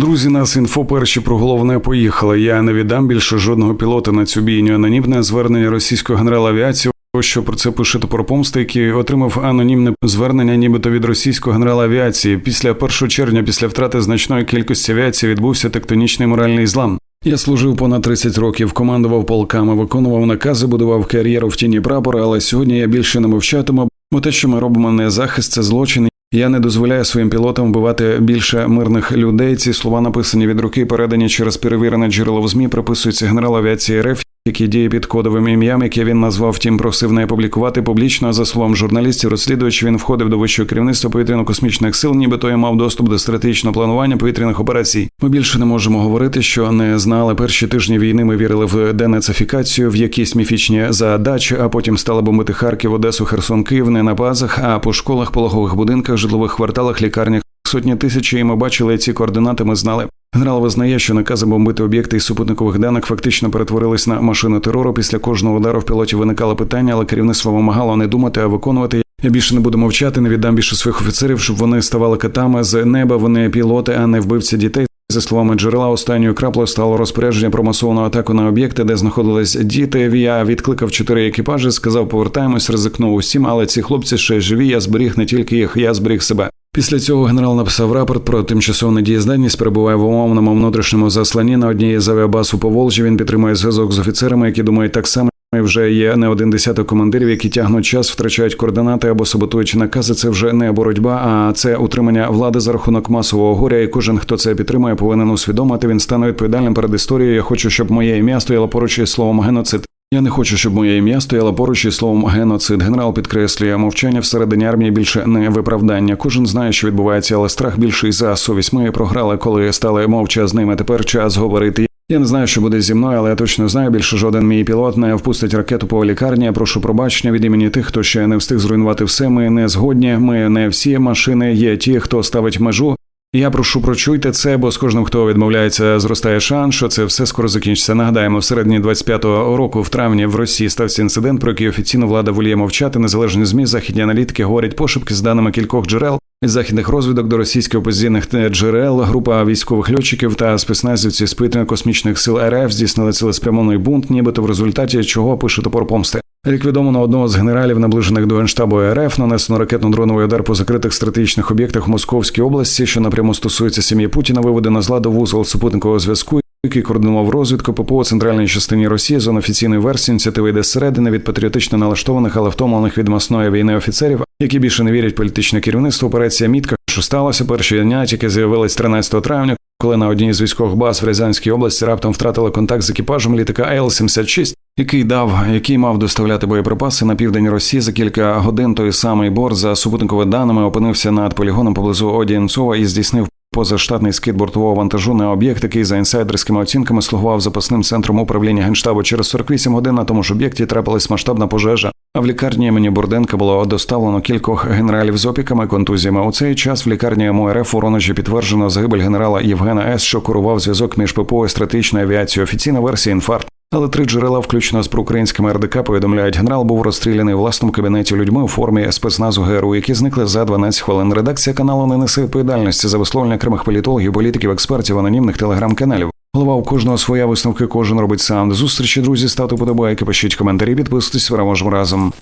Друзі, нас інфо перші про головне поїхали. Я не віддам більше жодного пілота на цю бійню. Анонімне звернення російського генерала авіації. Що про це пише топор помсти, який отримав анонімне звернення, нібито від російського генерала авіації. Після 1 червня, після втрати значної кількості авіації, відбувся тектонічний моральний злам. Я служив понад 30 років, командував полками, виконував накази, будував кар'єру в тіні прапора. Але сьогодні я більше не мовчатиму, бо те, що ми робимо, не захист, це злочин. Я не дозволяю своїм пілотам вбивати більше мирних людей. Ці слова написані від руки, передані через перевірене джерело в змі. Приписується генерал авіації РФ, який діє під кодовим ім'ям, яке він назвав, втім просив не публікувати публічно. За словом журналістів, розслідувачів, він входив до вищого керівництва повітряно-космічних сил, нібито і мав доступ до стратегічного планування повітряних операцій. Ми більше не можемо говорити, що не знали перші тижні війни. Ми вірили в денацифікацію, в якісь міфічні задачі, а потім стали бомбити Харків, Одесу, Херсон, Київ не на базах, а по школах, пологових будинках, житлових кварталах, лікарнях. Сотні тисяч, і ми бачили ці координати. Ми знали. Генерал визнає, що накази бомбити об'єкти із супутникових даних фактично перетворились на машину терору. Після кожного удару в пілоті виникало питання, але керівництво вимагало не думати, а виконувати. Я більше не буду мовчати, не віддам більше своїх офіцерів, щоб вони ставали катами з неба. Вони пілоти, а не вбивці дітей. За словами джерела, останньою краплею стало розпорядження про масовану атаку на об'єкти, де знаходились діти. Я відкликав чотири екіпажі, сказав, повертаємось, ризикнув усім, але ці хлопці ще живі. Я зберіг не тільки їх, я зберіг себе. Після цього генерал написав рапорт про тимчасову недієздатність, перебуває в умовному внутрішньому засланні на одній з авіабаз у Поволжі. Він підтримує зв'язок з офіцерами, які думають так само. І вже є не один десяток командирів, які тягнуть час, втрачають координати або саботуючи накази. Це вже не боротьба, а це утримання влади за рахунок масового горя. І кожен, хто це підтримує, повинен усвідомити. Він стане відповідальним перед історією. Я хочу, щоб моє ім'я стояло поруч із словом геноцид. Я не хочу, щоб моє ім'я стояло поруч із словом геноцид. Генерал підкреслює мовчання всередині армії більше не виправдання. Кожен знає, що відбувається, але страх більший за совість. Ми програли, коли стали мовчазними. Тепер час говорити. Я не знаю, що буде зі мною, але я точно знаю, більше жоден мій пілот не впустить ракету по лікарні. Я прошу пробачення від імені тих, хто ще не встиг зруйнувати все. Ми не згодні. Ми не всі машини. Є ті, хто ставить межу. Я прошу прочуйте це, бо з кожним, хто відмовляється, зростає шанс, що це все скоро закінчиться. Нагадаємо, в середині 25-го року, в травні, в Росії стався інцидент, про який офіційно влада воліє мовчати. Незалежні змі західні аналітики говорять пошепки з даними кількох джерел. Від західних розвідок до російських опозиційних джерел група військових льотчиків та спецназівці з повітряно-космічних сил РФ здійснили цілеспрямований бунт, нібито в результаті чого пише топор помсти. Ліквідовано одного з генералів, наближених до генштабу РФ, нанесено ракетно-дроновий удар по закритих стратегічних об'єктах Московській області, що напряму стосується сім'ї Путіна, виведено з ладу вузол супутникового зв'язку, який координував розвідку ППО у центральній частині Росії за офіційною версією ініціативи йде зсередини від патріотично налаштованих, але втомлених від масної війни офіцерів, які більше не вірять політичне керівництво. Операція Мітка, що сталося перші дня, тільки з'явились 13 травня, коли на одній з військових баз в Рязанській області раптом втратили контакт з екіпажем літака Л-76, який дав, який мав доставляти боєприпаси на південь Росії за кілька годин. Той самий борт за супутниковими даними опинився над полігоном поблизу Одієнцова і здійснив позаштатний скид бортового вантажу на об'єкт, який за інсайдерськими оцінками слугував запасним центром управління генштабу. Через 48 годин на тому ж об'єкті трапилась масштабна пожежа. В лікарні імені Бурденка було доставлено кількох генералів з опіками, контузіями. У цей час в лікарні МОРФ у Воронежі підтверджено загибель генерала Євгена С, що курував зв'язок між ППО і стратегічною авіацією. Офіційна версія інфаркт. Але три джерела, включно з проукраїнськими РДК, повідомляють, генерал був розстріляний у власному кабінеті людьми у формі спецназу ГРУ, які зникли за 12 хвилин. Редакція каналу не несе відповідальності за висловлення окремих політологів, політиків, експертів, анонімних телеграм-каналів. Голова у кожного своя висновки, кожен робить сам. До зустрічі, друзі, ставте подобайки, пишіть коментарі, підписуйтесь, переможемо разом.